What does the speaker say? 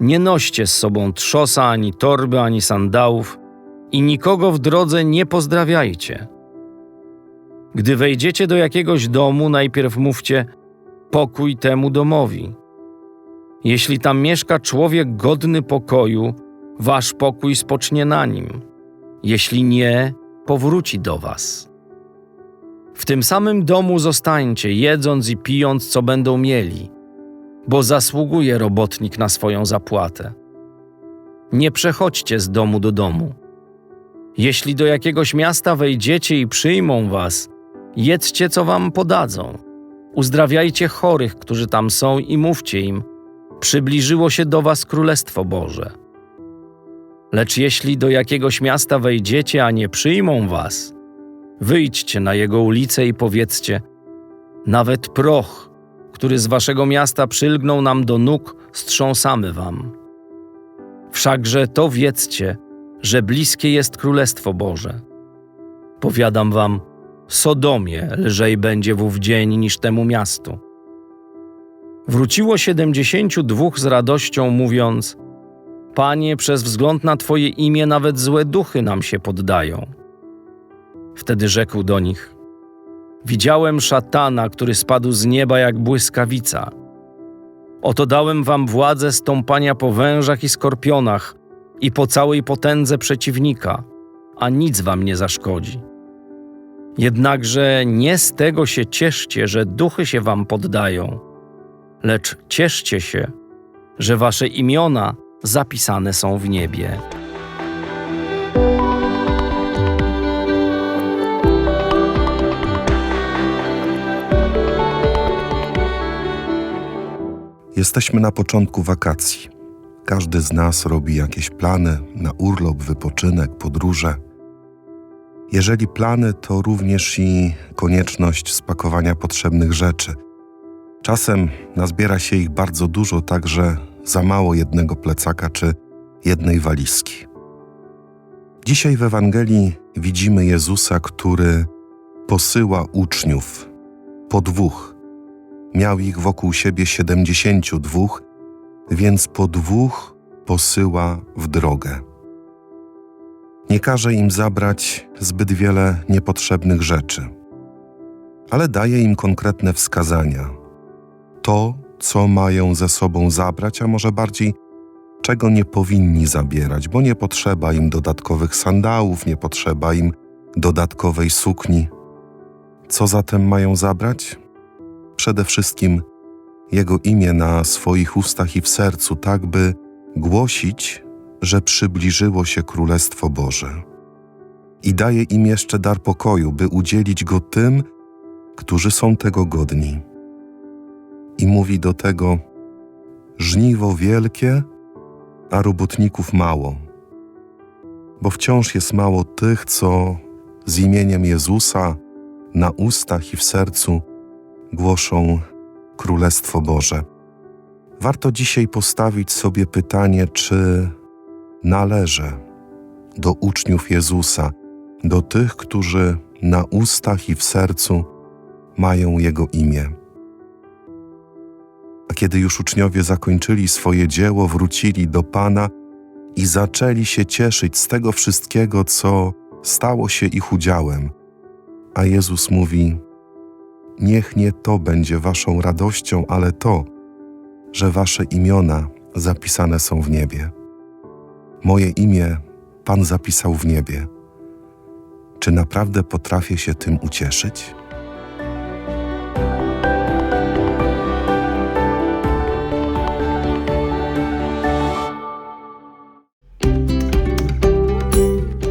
Nie noście z sobą trzosa, ani torby, ani sandałów i nikogo w drodze nie pozdrawiajcie. Gdy wejdziecie do jakiegoś domu, najpierw mówcie pokój temu domowi. Jeśli tam mieszka człowiek godny pokoju, wasz pokój spocznie na nim. Jeśli nie, powróci do was. W tym samym domu zostańcie, jedząc i pijąc, co będą mieli, bo zasługuje robotnik na swoją zapłatę. Nie przechodźcie z domu do domu. Jeśli do jakiegoś miasta wejdziecie i przyjmą was, jedzcie, co wam podadzą. Uzdrawiajcie chorych, którzy tam są, i mówcie im: Przybliżyło się do was Królestwo Boże. Lecz jeśli do jakiegoś miasta wejdziecie, a nie przyjmą was, Wyjdźcie na jego ulicę i powiedzcie: Nawet proch, który z waszego miasta przylgnął nam do nóg, strząsamy wam. Wszakże to wiedzcie, że bliskie jest Królestwo Boże. Powiadam wam, Sodomie lżej będzie w ów dzień niż temu miastu. Wróciło siedemdziesięciu dwóch z radością, mówiąc: Panie, przez wzgląd na Twoje imię nawet złe duchy nam się poddają. Wtedy rzekł do nich: Widziałem szatana, który spadł z nieba jak błyskawica. Oto dałem wam władzę stąpania po wężach i skorpionach i po całej potędze przeciwnika, a nic wam nie zaszkodzi. Jednakże nie z tego się cieszcie, że duchy się wam poddają, lecz cieszcie się, że wasze imiona zapisane są w niebie. Jesteśmy na początku wakacji. Każdy z nas robi jakieś plany na urlop, wypoczynek, podróże. Jeżeli plany, to również i konieczność spakowania potrzebnych rzeczy. Czasem nazbiera się ich bardzo dużo, tak że za mało jednego plecaka czy jednej walizki. Dzisiaj w Ewangelii widzimy Jezusa, który posyła uczniów po dwóch Miał ich wokół siebie siedemdziesięciu dwóch, więc po dwóch posyła w drogę. Nie każe im zabrać zbyt wiele niepotrzebnych rzeczy, ale daje im konkretne wskazania. To, co mają ze sobą zabrać, a może bardziej czego nie powinni zabierać, bo nie potrzeba im dodatkowych sandałów, nie potrzeba im dodatkowej sukni. Co zatem mają zabrać? Przede wszystkim Jego imię na swoich ustach i w sercu, tak by głosić, że przybliżyło się Królestwo Boże. I daje im jeszcze dar pokoju, by udzielić go tym, którzy są tego godni. I mówi do tego: Żniwo wielkie, a robotników mało. Bo wciąż jest mało tych, co z imieniem Jezusa na ustach i w sercu głoszą Królestwo Boże. Warto dzisiaj postawić sobie pytanie, czy należę do uczniów Jezusa, do tych, którzy na ustach i w sercu mają Jego imię. A kiedy już uczniowie zakończyli swoje dzieło, wrócili do Pana i zaczęli się cieszyć z tego wszystkiego, co stało się ich udziałem. A Jezus mówi: Niech nie to będzie waszą radością, ale to, że wasze imiona zapisane są w niebie. Moje imię Pan zapisał w niebie. Czy naprawdę potrafię się tym ucieszyć?